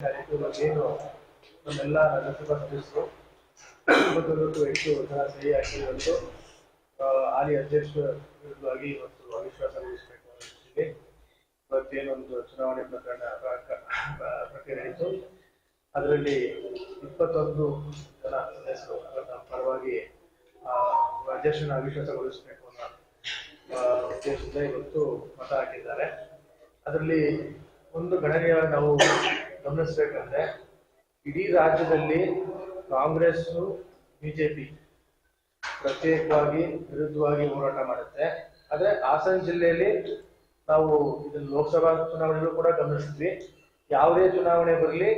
ಏನು ನಮ್ಮೆಲ್ಲ ನಗರಸಭಾ ಹೆಚ್ಚು ಜನ ಸಹಿ ಹಾಕಿರುವಂತೂ ಹಾಲಿ ಅಧ್ಯಕ್ಷ ವಿರುದ್ಧವಾಗಿ ಇವತ್ತು ಅವಿಶ್ವಾಸ ಗೊಳಿಸಬೇಕು ಅನ್ನೋ ದೃಷ್ಟಿಯಲ್ಲಿ ಇವತ್ತೇನೊಂದು ಚುನಾವಣೆ ಪ್ರಕರಣ ಪ್ರ- ಪ್ರ- ಪ್ರಕ್ರಿಯೆ ಇತ್ತು. ಅದರಲ್ಲಿ ಇಪ್ಪತ್ತೊಂದು ಜನ ಸದಸ್ಯರು ಪರವಾಗಿ ಅಧ್ಯಕ್ಷನ ಅವಿಶ್ವಾಸಗೊಳಿಸಬೇಕು ಅನ್ನೋ ಉದ್ದೇಶದಿಂದ ಇವತ್ತು ಮತ ಹಾಕಿದ್ದಾರೆ. ಅದರಲ್ಲಿ ಒಂದು ಗಣನೀಯವಾಗಿ ನಾವು ಗಮನಿಸಬೇಕಂದ್ರೆ ಇಡೀ ರಾಜ್ಯದಲ್ಲಿ ಕಾಂಗ್ರೆಸ್ ಬಿಜೆಪಿ ಪ್ರತ್ಯೇಕವಾಗಿ, ವಿರುದ್ಧವಾಗಿ ಹೋರಾಟ ಮಾಡುತ್ತೆ. ಆದ್ರೆ ಹಾಸನ ಜಿಲ್ಲೆಯಲ್ಲಿ ನಾವು ಇದನ್ನ ಲೋಕಸಭಾ ಚುನಾವಣೆಗಳು ಕೂಡ ಗಮನಿಸಿದ್ವಿ. ಯಾವುದೇ ಚುನಾವಣೆ ಬರಲಿ,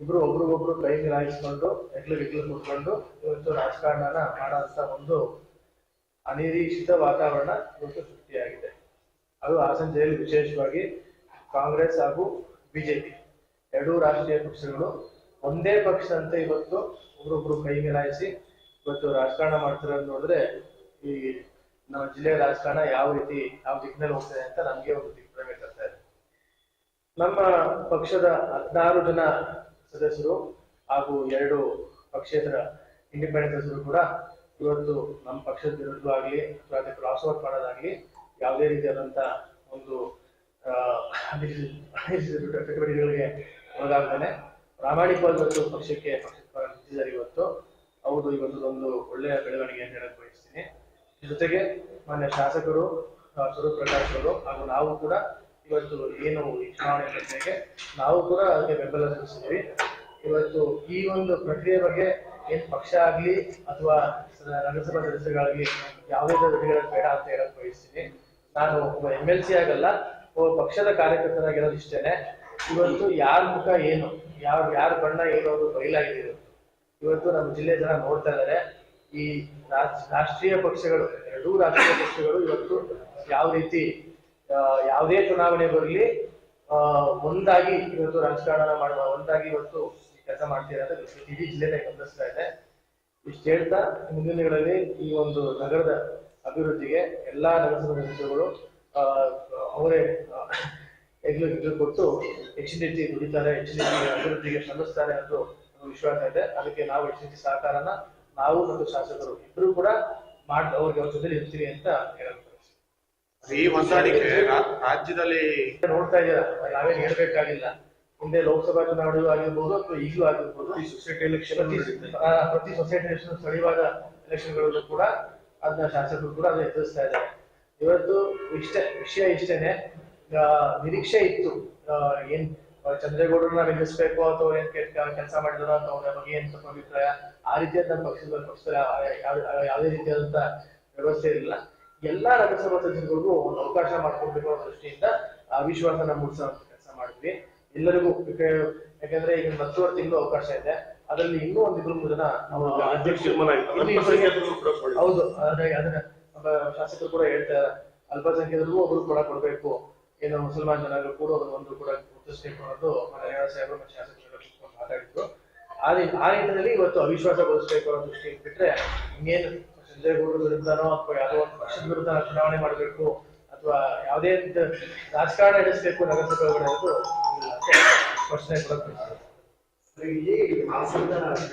ಇಬ್ರು ಒಬ್ರಿಗೊಬ್ರು ಕೈ ಮಿಲಾಯಿಸ್ಕೊಂಡು ಎಗ್ಲು ಬಿಗ್ಲು ಕುತ್ಕೊಂಡು ಇವತ್ತು ರಾಜಕಾರಣನ ಮಾಡುವಂತ ಒಂದು ಅನಿರೀಕ್ಷಿತ ವಾತಾವರಣ ಇವತ್ತು ಸೃಷ್ಟಿಯಾಗಿದೆ. ಅದು ಹಾಸನ ಜಿಲ್ಲೆಯಲ್ಲಿ ವಿಶೇಷವಾಗಿ ಕಾಂಗ್ರೆಸ್ ಹಾಗೂ ಬಿಜೆಪಿ. ಎರಡೂ ರಾಷ್ಟ್ರೀಯ ಪಕ್ಷಗಳು ಒಂದೇ ಪಕ್ಷ ಅಂತ ಇವತ್ತು ಒಬ್ರೊಬ್ರು ಕೈ ಮಿಲಾಯಿಸಿ ಇವತ್ತು ರಾಜಕಾರಣ ಮಾಡ್ತಿರೋದು ನೋಡಿದ್ರೆ ಈ ನಮ್ಮ ಜಿಲ್ಲೆಯ ರಾಜಕಾರಣ ಯಾವ ರೀತಿ, ಯಾವ ದಿಕ್ಕಿನಲ್ಲಿ ಹೋಗ್ತದೆ ಅಂತ ನಮಗೆ ಒಂದು ದಿಗ್ಭ್ರಮೆ ತರ್ತಾ ಇದೆ. ನಮ್ಮ ಪಕ್ಷದ ಹದಿನಾರು ಜನ ಸದಸ್ಯರು ಹಾಗೂ ಎರಡು ಪಕ್ಷೇತರ ಇಂಡಿಪೆಂಡೆಂಟ್ ಸದಸ್ಯರು ಕೂಡ ಇವತ್ತು ನಮ್ಮ ಪಕ್ಷದ ವಿರುದ್ಧವಾಗ್ಲಿ ಅಥವಾ ಕ್ರಾಸ್ ಔಟ್ ಮಾಡೋದಾಗ್ಲಿ ಯಾವುದೇ ರೀತಿಯಾದಂತ ಒಂದು ಚಟುವಟಿಕೆಗಳಿಗೆ ಒಳಗಾಗ್ತಾನೆ. ಪ್ರಾಮಾಣಿಕವಾಗಿ ಇವತ್ತು ಪಕ್ಷಕ್ಕೆ ಪಕ್ಷಿದ್ದಾರೆ ಪರ ನಿಂತಿದ್ದಾರೆ ಇವತ್ತು ಇವತ್ತು ಒಂದು ಒಳ್ಳೆಯ ಬೆಳವಣಿಗೆ ಅಂತ ಹೇಳಕ್ ಬಯಸ್ತೀನಿ. ಜೊತೆಗೆ ಮಾನ್ಯ ಶಾಸಕರು ಸ್ವರೂಪ್ ಪ್ರಕಾಶ್ ಅವರು ಹಾಗೂ ನಾವು ಕೂಡ ಇವತ್ತು ಏನು ಈ ಚುನಾವಣೆ ಪ್ರಕ್ರಿಯೆಗೆ ನಾವು ಕೂಡ ಅದಕ್ಕೆ ಬೆಂಬಲ ಸಲ್ಲಿಸಿದ್ದೀವಿ. ಇವತ್ತು ಈ ಒಂದು ಪ್ರಕ್ರಿಯೆ ಬಗ್ಗೆ ಏನ್ ಪಕ್ಷ ಆಗ್ಲಿ ಅಥವಾ ನಗರಸಭಾ ಸದಸ್ಯರಾಗ್ಲಿ ಯಾವುದೇ ಚಟುವಟಿಕೆಗಳು ಬೇಡ ಅಂತ ಹೇಳಕ್ ಬಯಸ್ತೀನಿ. ನಾನು ಒಬ್ಬ ಎಂ ಎಲ್ ಸಿ ಆಗಲ್ಲ ಪಕ್ಷದ ಕಾರ್ಯಕರ್ತನಾಗಿರೋದು ಇಷ್ಟೇನೆ ಇವತ್ತು ಯಾರ ಮುಖ ಏನು? ಯಾವ ಯಾರ ಬಣ್ಣ ಏನು ಅದು ಬಯಲಾಗಿದೆ. ಇವತ್ತು. ನಮ್ಮ ಜಿಲ್ಲೆ ಜನ ನೋಡ್ತಾ ಇದ್ದಾರೆ ಈ ರಾಷ್ಟ್ರೀಯ ಪಕ್ಷಗಳು, ಎರಡೂ ರಾಷ್ಟ್ರೀಯ ಪಕ್ಷಗಳು ಇವತ್ತು ಯಾವ ರೀತಿ ಯಾವುದೇ ಚುನಾವಣೆ ಬರಲಿ ಒಂದಾಗಿ ಇವತ್ತು ರಾಜಕಾರಣ ಮಾಡುವ ಒಂದಾಗಿ ಇವತ್ತು ಕೆಲಸ ಮಾಡ್ತಿರೋದು ಇಡೀ ಜಿಲ್ಲೆನೇ ಗಮನಿಸ್ತಾ ಇದೆ. ಇಷ್ಟು ಹೇಳ್ತಾ ಮುಂದಿನ ದಿನಗಳಲ್ಲಿ ಈ ಒಂದು ನಗರದ ಅಭಿವೃದ್ಧಿಗೆ ಎಲ್ಲಾ ನಗರಸಭೆ ಸದಸ್ಯರುಗಳು ಅವರೇ ಹೆಗ್ಲು ಕೊಟ್ಟು ಹೆಚ್ಚಿನ ರೀತಿ ದುಡಿತಾರೆ ಹೆಚ್ಚಿನ ರೀತಿ ಅಭಿವೃದ್ಧಿಗೆ ಶ್ರಮಿಸ್ತಾರೆ ಅಂತ ನಮ್ಗೆ ವಿಶ್ವಾಸ ಇದೆ. ಅದಕ್ಕೆ ನಾವು ಹೆಚ್ಚಿನ ರೀತಿ ಸಹಕಾರನ ನಾವು ಮತ್ತು ಶಾಸಕರು ಇಬ್ಬರು ಕೂಡ ಮಾಡ್ ಅವ್ರಿಗೆ ಅವ್ರ ಜೊತೆ ಇರ್ತೀವಿ ಅಂತ ಬಯಸ್ತೀನಿ. ಈ ಹೊಂದಾಣಿಕೆ ರಾಜ್ಯದಲ್ಲಿ ನೋಡ್ತಾ ಇದ್ದೀರಾ ನಾವೇನು ಹೇಳ್ಬೇಕಾಗಿಲ್ಲ. ಮುಂದೆ ಲೋಕಸಭಾ ಚುನಾವಣೆ ಆಗಿರ್ಬೋದು ಅಥವಾ ಈಗಲೂ ಆಗಿರ್ಬೋದು. ಈ ಸೊಸೈಟಿ ಎಲೆಕ್ಷನ್ ಪ್ರತಿ ಸೊಸೈಟಿ ಎಲೆಕ್ಷನ್ ಸ್ಥಳೀಯವಾದ ಎಲೆಕ್ಷನ್ಗಳಲ್ಲೂ ಕೂಡ ಅದನ್ನ ಶಾಸಕರು ಕೂಡ ಅದನ್ನ ಎದುರಿಸ್ತಾ ಇದ್ದಾರೆ. ಇವತ್ತು ಇಷ್ಟ ವಿಷಯ ಇಷ್ಟೇನೆ. ನಿರೀಕ್ಷೆ ಇತ್ತು. ಏನ್ ಚಂದ್ರೇಗೌಡರನ್ನ ನಿಲ್ಲಿಸ್ಬೇಕು ಅಥವಾ ಏನ್ ಕೆಲಸ ಮಾಡಿದ್ರು ಅಂತ ಅವರ ಬಗ್ಗೆ ಏನ್ ತಮ್ಮ ಅಭಿಪ್ರಾಯ ಆ ರೀತಿಯಾದ ಪಕ್ಷದ ಪಕ್ಷದ ಯಾವ- ಯಾವುದೇ ರೀತಿಯಾದಂತ ವ್ಯವಸ್ಥೆ ಇರಲಿಲ್ಲ. ಎಲ್ಲಾ ನಗರಸಭಾ ಸದಸ್ಯರಿಗೂ ಒಂದು ಅವಕಾಶ ಮಾಡ್ಕೊಡ್ಬೇಕು ಅನ್ನೋ ದೃಷ್ಟಿಯಿಂದ ಅವಿಶ್ವಾಸನ ಮೂಡಿಸೋ ಕೆಲಸ ಮಾಡಿದ್ವಿ. ಎಲ್ಲರಿಗೂ ಯಾಕಂದ್ರೆ ಈಗ ಹತ್ತುವರೆ ತಿಂಗಳು ಅವಕಾಶ ಇದೆ. ಅದರಲ್ಲಿ ಇನ್ನೂ ಒಂದು ಇಬ್ಬರು ಮೂರು ಜನ ಹೌದು ಅದೇ ಅದನ್ನ ಶಾಸಕರು ಕೂಡ ಹೇಳ್ತಾರೆ ಅಲ್ಪಸಂಖ್ಯಾತರಿಗೂ ಒಬ್ರು ಕೂಡ ಕೊಡಬೇಕು. ಏನು ಮುಸಲ್ಮಾನ್ ಜನರು ಕೂಡ ಒಂದು ಕೂಡ ಗುರುತಿಸ್ಬೇಕು ಅನ್ನೋದು ಮಲಯಾಳ ಸಾಹೇಬರು ಮತ್ತು ಶಾಸಕರು ಮಾತಾಡಿದ್ರು. ಆ ಆ ನಿಟ್ಟಿನಲ್ಲಿ ಇವತ್ತು ಅವಿಶ್ವಾಸಗೊಳಿಸಬೇಕು ಅನ್ನೋ ದೃಷ್ಟಿ ಬಿಟ್ರೆ ಇನ್ನೇನು ಸಂಜಯ್ ಗೌಡರ ವಿರುದ್ಧನೋ ಅಥವಾ ಯಾವುದೋ ಒಂದು ಪಕ್ಷದ ವಿರುದ್ಧ ಚುನಾವಣೆ ಮಾಡಬೇಕು ಅಥವಾ ಯಾವುದೇ ರಾಜಕಾರಣ ನಡೆಸಬೇಕು ನಗರಸಭೆ ಪ್ರಶ್ನೆ ಕೂಡ